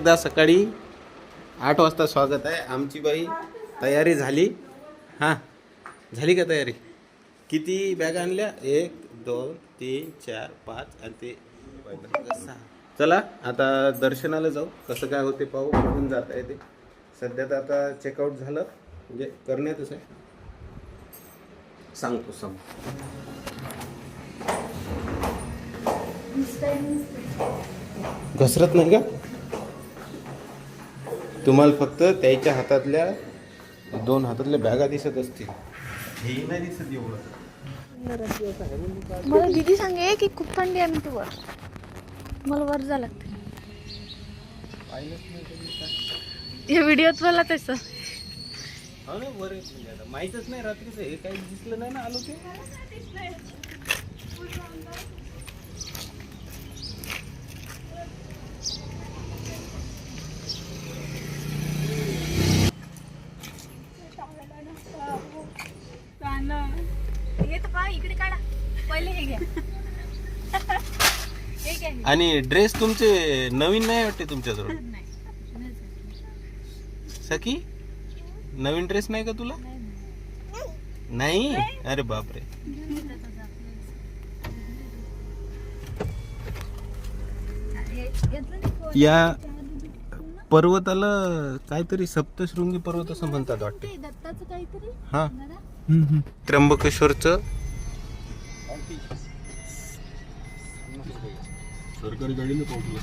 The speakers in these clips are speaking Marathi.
एकदा सकाळी आठ वाजता स्वागत आहे. आमची बाई तयारी झाली. हां झाली का तयारी? किती बॅग आणल्या? एक दोन तीन चार पाच आणि ते सहा. चला आता दर्शनाला जाऊ. कसं काय होते पाहू. कुठून जाता येते. सध्या तर आता चेकआउट झालं. म्हणजे करण्यातच आहे. सांगतो सांग घसरत नाही का? तुम्हाला फक्त त्याच्या हातातल्या दोन हातातल्या बॅगा दिसत असतील. हे नाही दिसत एवढं. मला दीदी सांगे की खूप थंडी आहे म्हणते वर. मला वर जा लागते. या व्हिडिओत मला तसं. हो ना वर माहीतच नाही रात्रीचं. हे काही दिसलं नाही ना आलो ते? हे तर पहा इकडे काढा. पहिले हे घ्या. हे घ्या. आणि ड्रेस तुमचे नवीन नाही वाटते तुमच्याजवळ? सखी नवीन ड्रेस नाही का तुला? नाही अरे बापरे. या पर्वताला काहीतरी सप्तशृंगी पर्वत असं म्हणतात वाटते. दत्ताचं काहीतरी? हा. त्र्यंबकेश्वरचं. सरकारी गाडीने पोहोचलो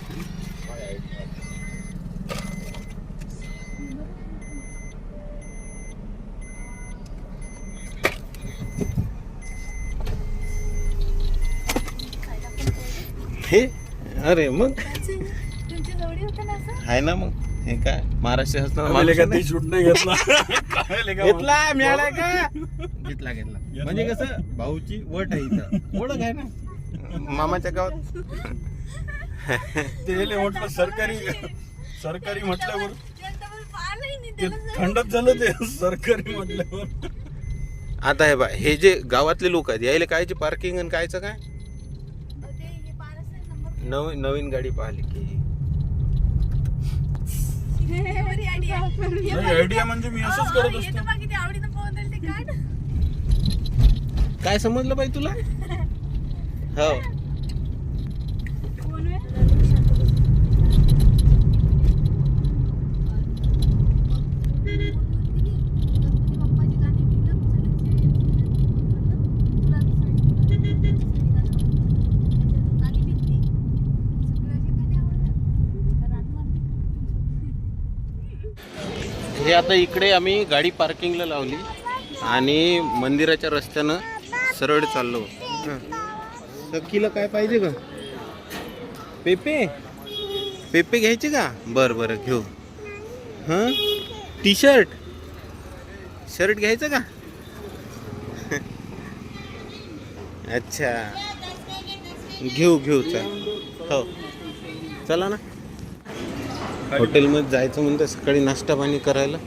हे अरे मग. तुमची जवळी होतं ना असं? आहे ना मग. हे काय? महाराष्ट्र शासनाला शूट नाही घेतला. घेतला मिळाला का? घेतला घेतला. म्हणजे कसं? भाऊची वट आहे इथं. ओळख आहे ना? मामाच्या गावात. ते म्हटलं सरकारी सरकारी म्हटल्यावर ते थंडच झालं ते सरकारी म्हटल्यावर. आता हे बा हे जे गावातले लोक आहेत यायला कायचे पार्किंग आणि कायचं काय? नवीन नवीन गाडी पाहिली की. आयडिया म्हणजे मी असंच करत असतो. काय समजलं बाई तुला? हो. आता इकडे आम्ही गाडी पार्किंगला लावली आणि मंदिराच्या रस्त्यानं सरळ चाललो. सखीला काय पाहिजे का पेपे? पेपे घ्यायचे का? बर बर घेऊ. हां? टी शर्ट शर्ट घ्यायचं का? अच्छा. घेऊ घेऊ चल. हो. चला ना. हॉटेलमध्ये जायचं म्हणतं सकाळी नाश्ता पाणी करायला.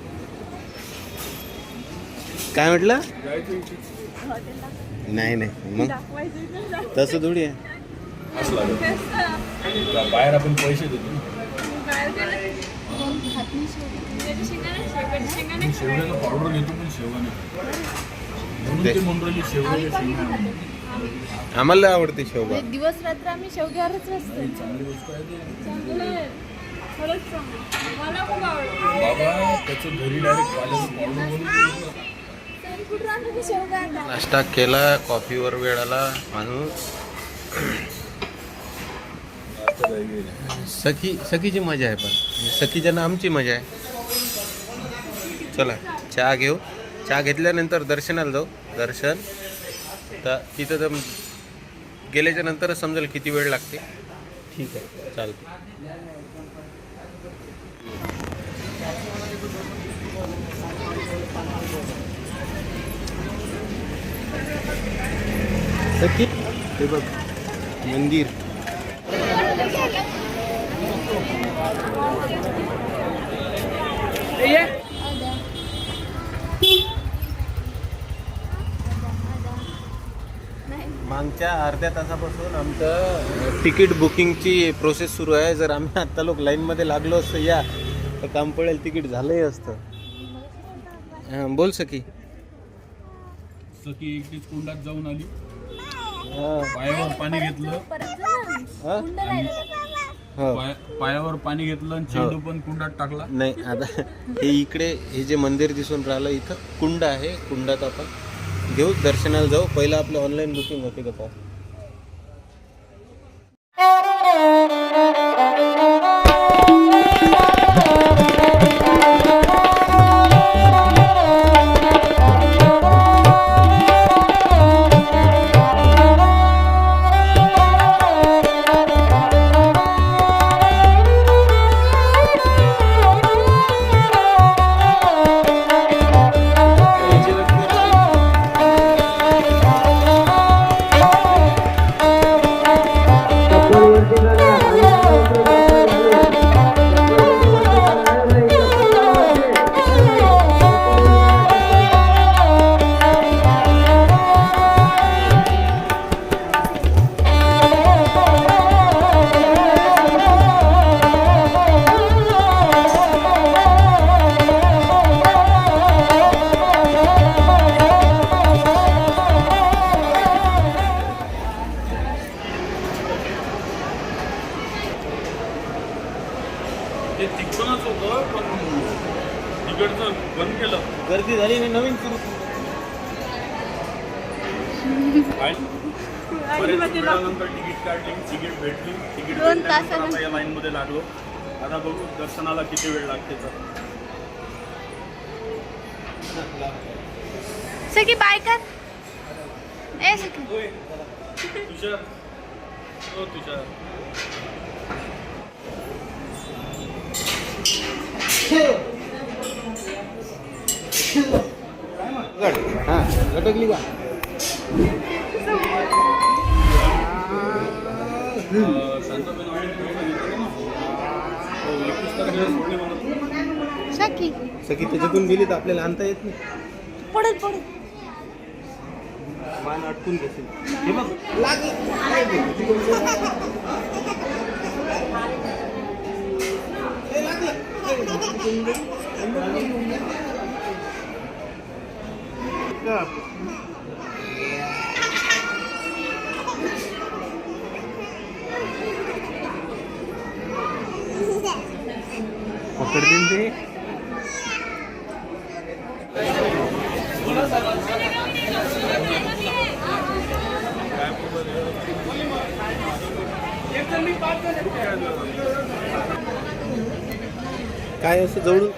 काय म्हटलं? नाही नाही. मग? तसं थोडी आहे. बाहेर आपण पैसे देतो मी शेवग्याला पावडर घेतो पण शेवगा नाही म्हणून ते म्हणून राहिली शेवग्याच्या शेंगा आम्हाला आवडते शेवगा. दिवस रात्र आम्ही शेवग्यावरच असतो बाबा त्याचं घरी डायरेक्ट पाल्याचं पावडर बनवून नाश्ता केला कॉफीवर वेळ आला माणूस. सखी सखीची मजा आहे पण. सखीच्या आमची मजा आहे. चला चहा घेऊ. चहा घेतल्यानंतर दर्शनाला जाऊ. दर्शन. तर तिथं तर गेल्याच्या नंतरच समजेल किती वेळ लागते. ठीक आहे चालते सखी हे बघ मंदिर. मागच्या अर्ध्या तासापासून आमचं तिकीट बुकिंगची प्रोसेस सुरू आहे. जर आम्ही आत्ता लोक लाईनमध्ये लागलो असतं या तर काम पडेल तिकीट झालंही असतं. हां बोल सकी सखी एकटीच कुंडात जाऊन आली. पायावर पाणी घेतलं. हां? हो. पाय- पायावर पाणी घेतलं आणि चेंडू पण कुंडात टाकला. नाही आता हे इकडे हे जे मंदिर दिसून राहिलं इथं कुंड आहे. कुंडात आपण घेऊ दर्शनाला जाऊ. पहिलं आपलं ऑनलाईन बुकिंग होते का पाहू. नवीन सुरू. वेळानंतर तिकीट काढली तिकीट भेटली तिकीट दोन भेटल्यानंतर तासानंतर. आता या लाईन मध्ये लागलो. आता बघू दर्शनाला किती वेळ लागते तर. सखी बाय कर. ए सखी. तुषार. हो तुषार. हां. लटकली का. हो, सखी सकी त्याच्यातून गेली तर आपल्याला आणता येत नाही. पडत पडत मान अटकून घेशील हे बघ पकडतील ते काय असं जवळून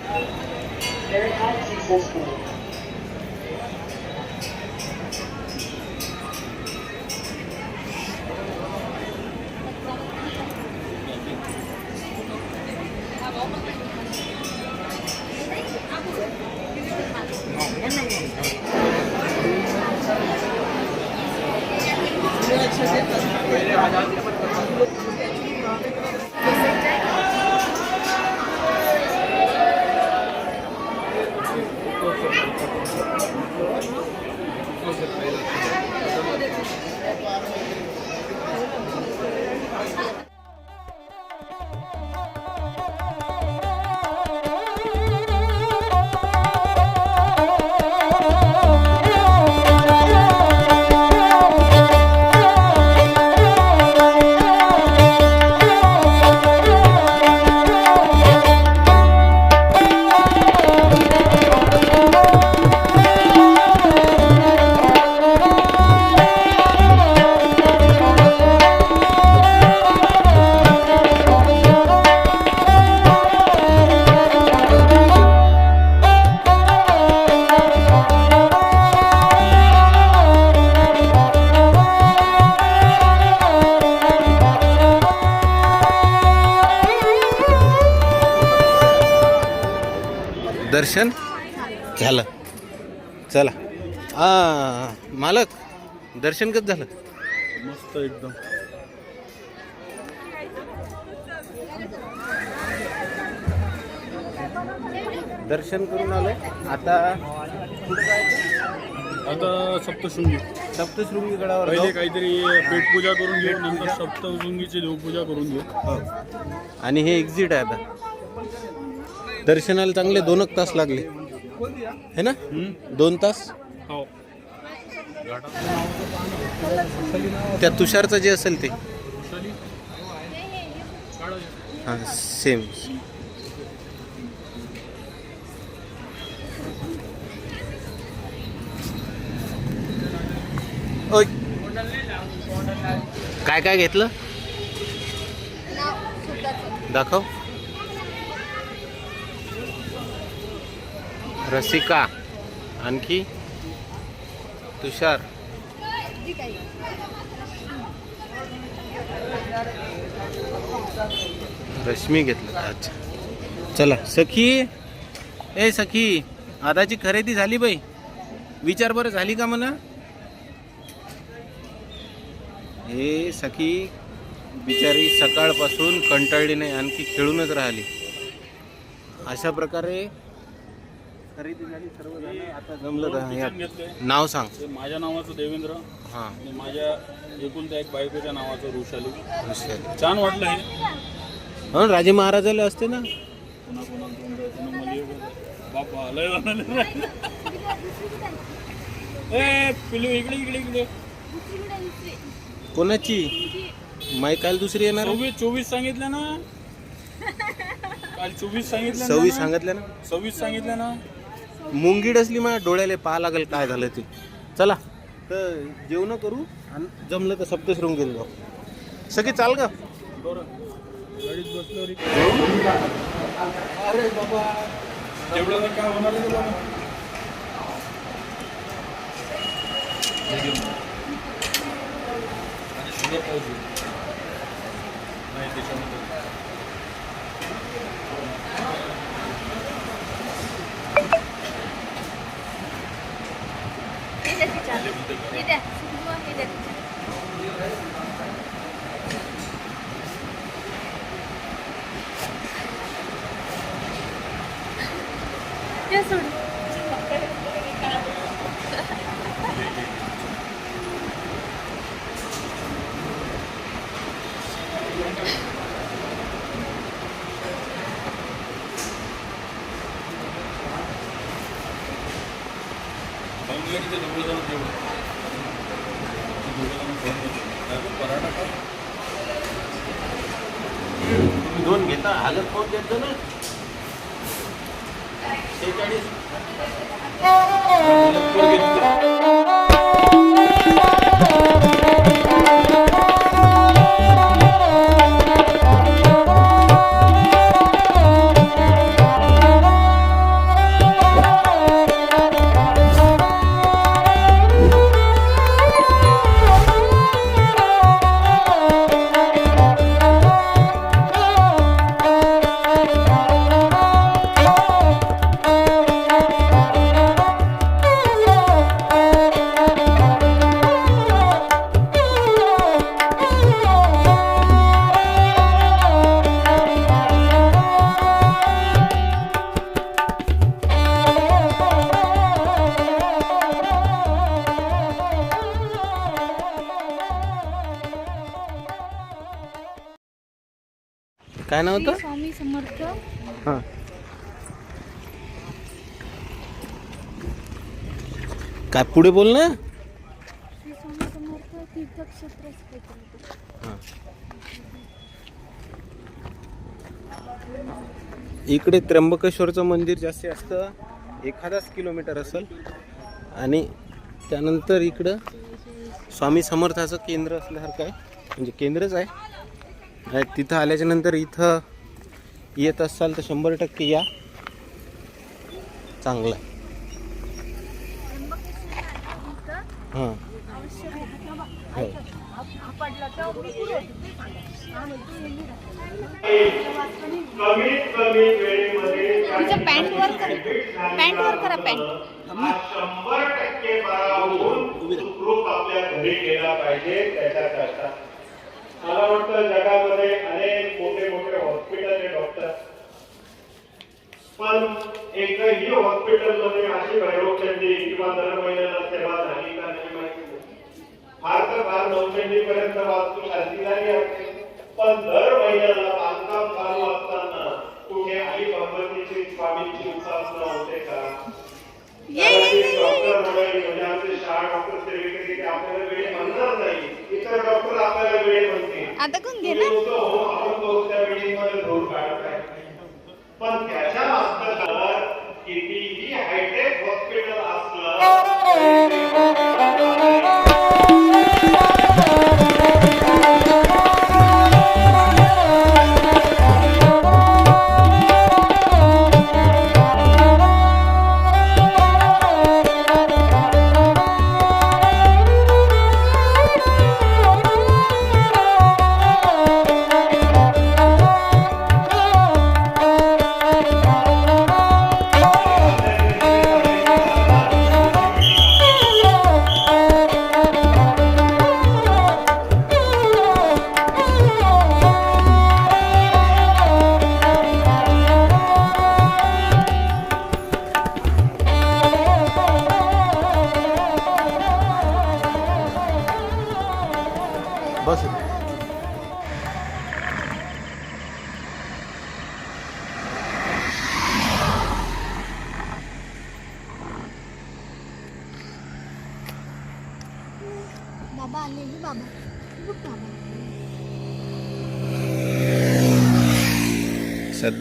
दर्शन झालं. चला. आ मालक दर्शन कसं झालं? मस्त एकदम. दर्शन करून आलोय. आता आता सप्तशृंगी. सप्तशृंगी गडावर पहिले जाऊ. काहीतरी पेटपूजा करून घेऊ नंतर सप्तशृंगीची देवपूजा करून घेऊ. हो. आणि हे एक्झिट आहे आता. दर्शनाला चांगले दोन एक तास लागले. है ना? दोन तास? हो. त्या तुषारचं जे असेल ते? हां सेम ओय. काय काय घेतलं? दाखव. रसिका आणखी तुषार. रश्मी घेतलं. अच्छा. चला सखी. ए सखी आताची खरेदी झाली बाई. विचार बरं झाली का म्हणा? हे सखी बिचारी सकाळपासून कंटाळली नाही आणखी खेळूनच राहिली. अशा प्रकारे खरेदी झाली सर्व झालं. आता जमलं का? किचन या- घेतलंय नाव सांग. ते माझ्या नावाचं देवेंद्र हां. आणि माझ्या एकुलत्या एक बायकोच्या नावाचं ऋषाली हुशार. छान वाटलं हे. हो राजे महाराजाला असते ना? पुन्हा दोन मला. बापा लय ए पिलू इकडे इकडे इकडे. कोणाची? माय काल दुसरी येणार? आहे? चोवीस चोवीस सांगितलं ना? काल चोवीस सांगितलं सव्वीस? सांगितलं ना? सव्वीस सांगितलं ना? मुंगीड असली माझ्या डोळ्याला पाहा लागेल काय झालं ते. चला. तर जेवण करू आणि जमलं तर सप्तशृंगीला जाऊ. सगळे चाल का अरे बाबा. काय होणार नाही हे घेऊन. आणि दोन घेता हालत काय नाव होतं? स्वामी समर्थ. हां. काय पुढे बोल ना. श्री स्वामी समर्थ तीर्थक्षेत्र असं काहीतरी होतं. हां. इकडे त्र्यंबकेश्वरचं मंदिर जास्तीत जास्त एखादाच किलोमीटर असेल. आणि त्यानंतर इकडं स्वामी समर्थाचं केंद्र असल्यासारखं आहे. म्हणजे केंद्रच आहे. तिथं आल्याच्यानंतर इथं येत असाल तर शंभर टक्के या. चांगलं. आहे हां. हो पॅन्ट वर करा. पॅन्ट वर करा पॅन्ट शंभर टक्के आपल्या घरी गेला पाहिजे त्याच्याकरता मला वाटतं जगामध्ये अनेक मोठे मोठे हॉस्पिटल आहे डॉक्टर पण एकही हॉस्पिटलमध्ये अशी भैरवचंडी किंवा दर महिन्याला सेवा झाली का नाही माहिती नाही. फार तर फार नवचंडी पर्यंत वास्तू शांती झाली असते पण दर महिन्याला बांधकाम चालू असताना कुठे आई भगवतीची स्वामींची उपासना होते का? डॉक्टर मंडळी म्हणजे शाळा डॉक्टर सेवेकरी आपल्याला वेळ म्हणणार नाही. इतर डॉक्टर आपल्याला वेळ म्हणतील आता कोण घेणार? हो आपण करू त्या धूर काढत आहे. पण त्याच्या मागचं कितीही हायटेक हॉस्पिटल असलं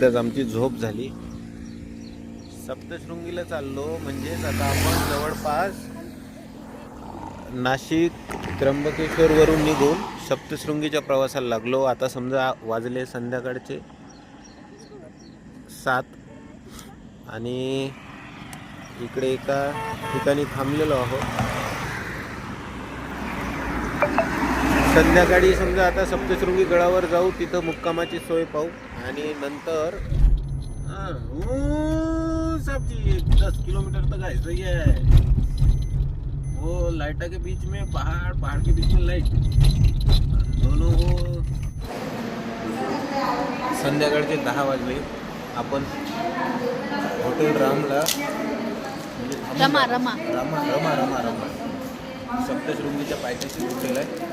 एकदाच आमची झोप झाली. सप्तशृंगीला चाललो म्हणजेच आता आपण जवळपास नाशिक त्र्यंबकेश्वरवरून निघून सप्तशृंगीच्या प्रवासाला लागलो. आता समजा वाजले संध्याकाळचे सात आणि इकडे एका ठिकाणी थांबलेलो आहोत. संध्याकाळी समजा आता सप्तशृंगी गडावर जाऊ तिथं मुक्कामाची सोय पाहू. आणि नंतर हा, साहबजी दस किलोमीटर तक ऐसा ही है वो लाइटा के बीच में पहाड़ पहाड़ के बीच में लाइट दोनों को संध्याकाळचे दहा वाजले. आपण हॉटेल रामला म्हणजे रमा जा- रमा. रमा रमा रमा रमा. सप्तशृंगीच्या पायथ्याशी हॉटेल आहे.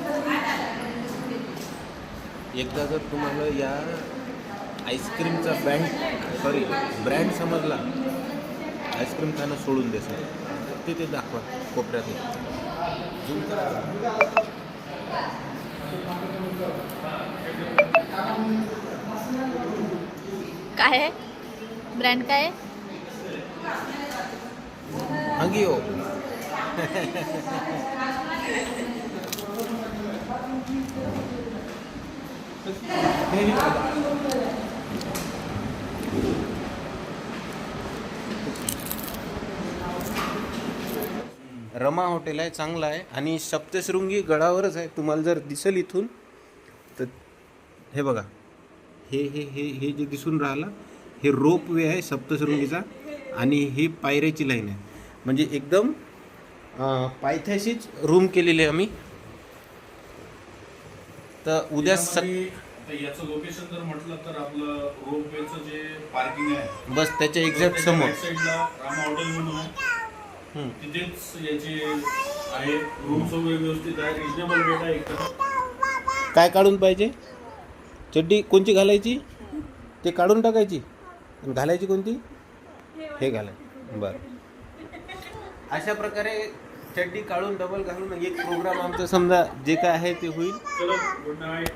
एकदा जर तुम्हाला या आईस्क्रीमचा बँड सॉरी ब्रँड समजला. आईस्क्रीम खाणं सोडून दे सर. ते ते दाखवा कोपऱ्यात काय आहे? ब्रँड काय आहे? हंगी हो. रमा हॉटेल आहे चांगलं आहे. आणि सप्तशृंगी गडावरच आहे. तुम्हाला जर दिसेल इथून तर हे बघा. हे हे हे हे जे दिसून राहिलं हे रोप वे आहे सप्तशृंगीचा आणि ही पायऱ्याची लाईन आहे. म्हणजे एकदम पायथ्याशीच रूम केलेली आहे आम्ही. तर उद्या सक याचं लोकेशन जर म्हटलं तर आपलं रोपवेचं जे पार्किंग आहे बस त्याच्या एक्झॅक्ट समोर. रामा हॉटेल म्हणून. तिथेच आहे. रूम सगळे व्यवस्थित आहे रिजनेबल रेट आहे काय काढून पाहिजे? चड्डी कोणची घालायची? ते काढून टाकायची. घालायची कोणती? हे घालायची बरं. अशा प्रकारे चड्डी काढून डबल घालून एक प्रोग्राम आमचं समजा जे काय आहे ते होईल. Good night